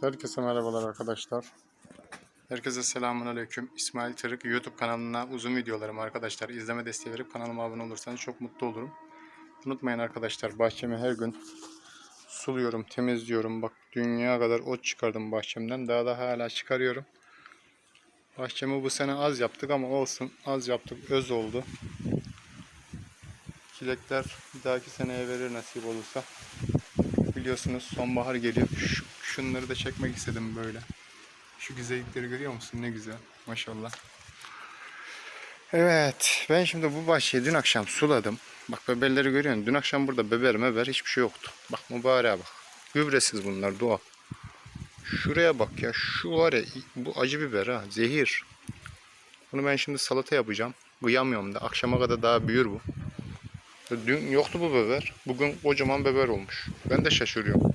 Herkese merhabalar arkadaşlar. Herkese selamun aleyküm. İsmail Tırık YouTube kanalına uzun videolarım arkadaşlar. İzleme desteği verip kanalıma abone olursanız çok mutlu olurum. Unutmayın arkadaşlar bahçemi her gün suluyorum, temizliyorum. Bak dünya kadar ot çıkardım bahçemden. Daha da hala çıkarıyorum. Bahçemi bu sene az yaptık ama olsun. Az yaptık. Öz oldu. Çilekler bir dahaki seneye verir nasip olursa. Biliyorsunuz sonbahar geliyor. Şu, şunları da çekmek istedim böyle. Şu güzellikleri görüyor musun? Ne güzel. Maşallah. Evet. Ben şimdi bu bahçeyi dün akşam suladım. Bak beberleri görüyorsun. Dün akşam burada beber meber hiçbir şey yoktu. Bak mübareğe bak. Gübresiz bunlar doğal. Şuraya bak ya. Şu var ya. Bu acı biber ha. Zehir. Bunu ben şimdi salata yapacağım. Kıyamıyorum da. Akşama kadar daha büyür bu. Dün yoktu bu beber. Bugün kocaman beber olmuş. Ben de şaşırıyorum.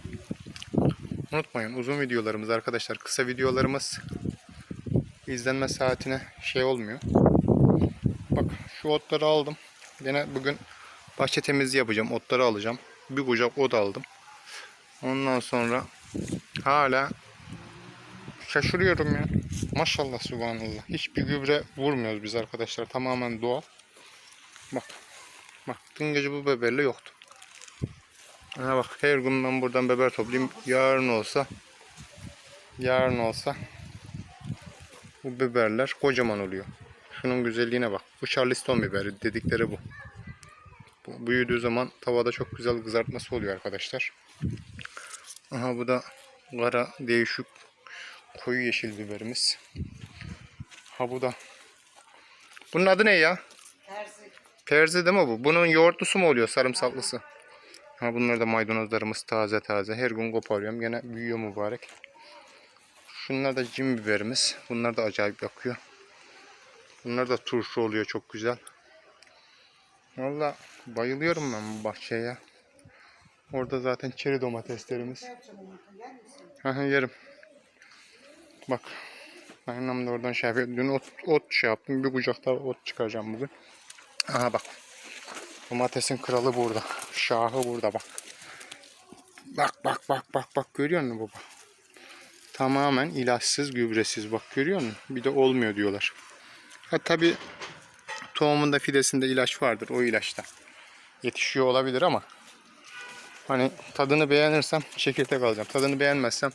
Unutmayın uzun videolarımız arkadaşlar. Kısa videolarımız izlenme saatine şey olmuyor. Bak şu otları aldım. Yine bugün bahçe temizliği yapacağım. Otları alacağım. Bir kucak ot aldım. Ondan sonra hala şaşırıyorum ya. Maşallah subhanallah. Hiçbir gübre vurmuyoruz biz arkadaşlar. Tamamen doğal. Bak Bak dün gece bu beberle yoktu. Aha bak her gün ben buradan beber toplayayım. Yarın olsa yarın olsa bu biberler kocaman oluyor. Şunun güzelliğine bak. Bu Charleston biberi dedikleri bu. Bu büyüdüğü zaman tavada çok güzel kızartması oluyor arkadaşlar. Aha bu da kara değişik koyu yeşil biberimiz. Ha bu da. Bunun adı ne ya? Terzi. Terzi değil mi bu? Bunun yoğurtlusu mu oluyor sarımsaklısı? Ha bunlar da maydanozlarımız taze taze. Her gün koparıyorum. Gene büyüyor mübarek. Şunlar da cim biberimiz. Bunlar da acayip yakıyor. Bunlar da turşu oluyor çok güzel. Valla bayılıyorum ben bu bahçeye. Orada zaten çeri domateslerimiz. Yerim. Bak. Annem de oradan şey yapıyor. Dün ot, ot şey yaptım. Bir kucakta ot çıkaracağım bugün. Aha bak. Domatesin kralı burada. Şahı burada bak. Bak bak bak bak bak görüyor musun baba? Tamamen ilaçsız gübresiz bak görüyor musun? Bir de olmuyor diyorlar. Ha tabi tohumunda fidesinde ilaç vardır o ilaçta. Yetişiyor olabilir ama hani tadını beğenirsem çekirdek alacağım. Tadını beğenmezsem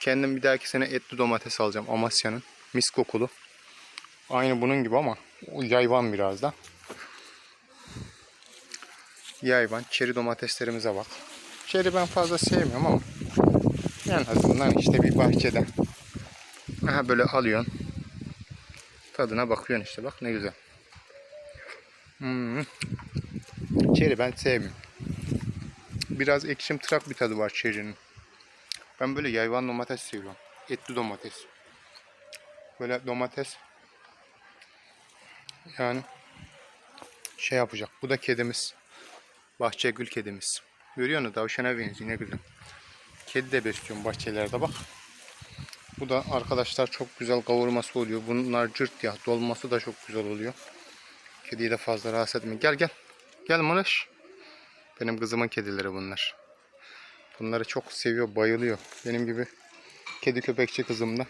kendim bir dahaki sene etli domates alacağım Amasya'nın. Mis kokulu. Aynı bunun gibi ama yayvan biraz da. Yayvan, çeri domateslerimize bak. Çeri ben fazla sevmiyorum ama en azından işte bir bahçede. Aha böyle alıyorsun. Tadına bakıyorsun işte bak ne güzel. Hmm. Çeri ben sevmiyorum. Biraz ekşim tırak bir tadı var çerinin. Ben böyle yayvan domates seviyorum. Etli domates. Böyle domates yani şey yapacak. Bu da kedimiz. Bahçe gül kedimiz. Görüyor musun? Tavşana benziyor ne güzel. Kedi de besliyorum bahçelerde bak. Bu da arkadaşlar çok güzel kavurması oluyor. Bunlar cırt ya. Dolması da çok güzel oluyor. Kediyi de fazla rahatsız etmeyin. Gel gel. Gel Manaş. Benim kızımın kedileri bunlar. Bunları çok seviyor, bayılıyor. Benim gibi kedi köpekçi kızım da.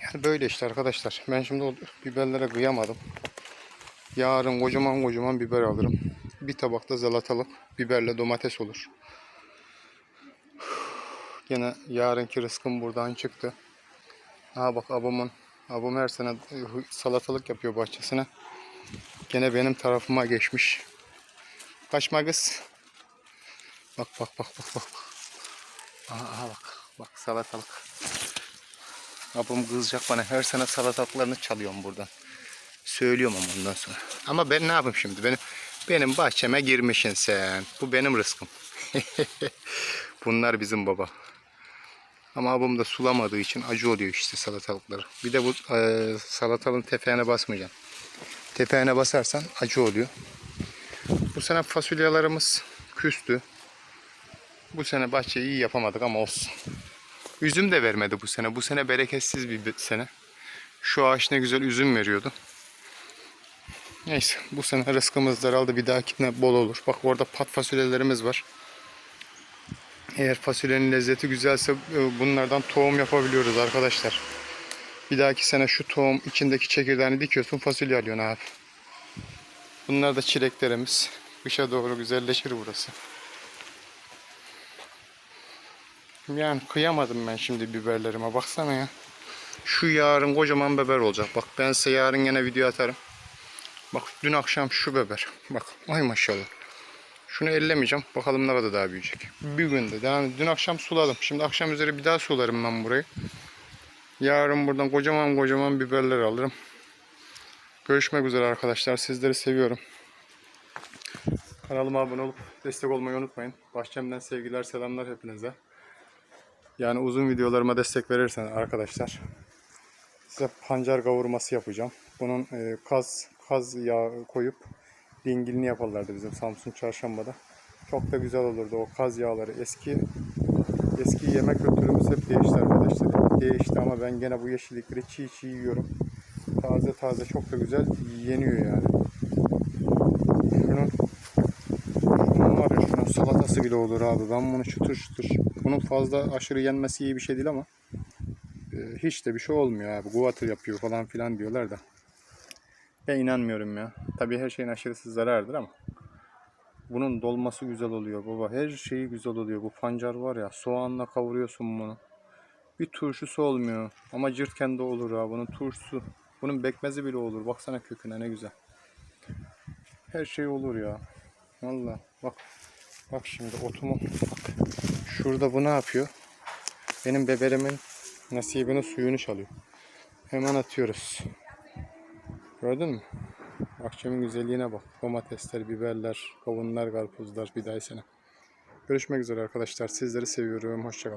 Yani böyle işte arkadaşlar. Ben şimdi biberlere kıyamadım. Yarın kocaman kocaman biber alırım. Bir tabakta zalatalık biberle domates olur. Yine yarınki rızkım buradan çıktı. Ha bak abamın abam her sene salatalık yapıyor bahçesine. Gene benim tarafıma geçmiş. Kaçma kız. Bak bak bak bak bak. Aha, aha bak. Bak salatalık. Abim kızacak bana. Her sene salatalıklarını çalıyorum buradan. Söylüyorum ama ondan sonra. Ama ben ne yapayım şimdi? Benim benim bahçeme girmişsin sen. Bu benim rızkım. Bunlar bizim baba. Ama abim da sulamadığı için acı oluyor işte salatalıkları. Bir de bu e, salatalığın tepeğine basmayacaksın. Tepeğine basarsan acı oluyor. Bu sene fasulyelerimiz küstü. Bu sene bahçeyi iyi yapamadık ama olsun. Üzüm de vermedi bu sene. Bu sene bereketsiz bir sene. Şu ağaç ne güzel üzüm veriyordu. Neyse bu sene rızkımız daraldı. Bir dahakine bol olur. Bak orada pat fasulyelerimiz var. Eğer fasulyenin lezzeti güzelse e, bunlardan tohum yapabiliyoruz arkadaşlar. Bir dahaki sene şu tohum içindeki çekirdeğini dikiyorsun fasulye alıyorsun abi. Bunlar da çileklerimiz. Kışa doğru güzelleşir burası. Yani kıyamadım ben şimdi biberlerime. Baksana ya. Şu yarın kocaman biber olacak. Bak ben size yarın yine video atarım. Bak dün akşam şu biber. Bak ay maşallah. Şunu ellemeyeceğim. Bakalım ne kadar daha büyüyecek. Bir günde. Yani dün akşam suladım. Şimdi akşam üzeri bir daha sularım ben burayı. Yarın buradan kocaman kocaman biberler alırım. Görüşmek üzere arkadaşlar. Sizleri seviyorum. Kanalıma abone olup destek olmayı unutmayın. Bahçemden sevgiler, selamlar hepinize. Yani uzun videolarıma destek verirseniz arkadaşlar size pancar kavurması yapacağım. Bunun e, kaz kaz yağı koyup dingilini yaparlardı bizim Samsun Çarşamba'da. Çok da güzel olurdu o kaz yağları. Eski eski yemek kültürümüz hep değişti arkadaşlar. Değişti ama ben gene bu yeşillikleri çiğ çiğ yiyorum. Taze taze çok da güzel yeniyor yani. Şunun şunun var ya şunun salatası bile olur abi. Ben bunu çıtır çıtır. Bunun fazla aşırı yenmesi iyi bir şey değil ama e, hiç de bir şey olmuyor abi. Guatr yapıyor falan filan diyorlar da. Ben inanmıyorum ya. Tabii her şeyin aşırısı zarardır ama. Bunun dolması güzel oluyor baba. Her şeyi güzel oluyor. Bu pancar var ya soğanla kavuruyorsun bunu. Bir turşusu olmuyor. Ama cırtken de olur ha. Bunun turşusu. Bunun bekmezi bile olur. Baksana köküne ne güzel. Her şey olur ya. Valla bak. Bak şimdi otumu. Bak. Şurada bu ne yapıyor? Benim beberimin nasibinin suyunu çalıyor. Hemen atıyoruz. Gördün mü? Bahçemin güzelliğine bak. Domatesler, biberler, kavunlar, karpuzlar bir daha sene. Görüşmek üzere arkadaşlar. Sizleri seviyorum. Hoşçakalın.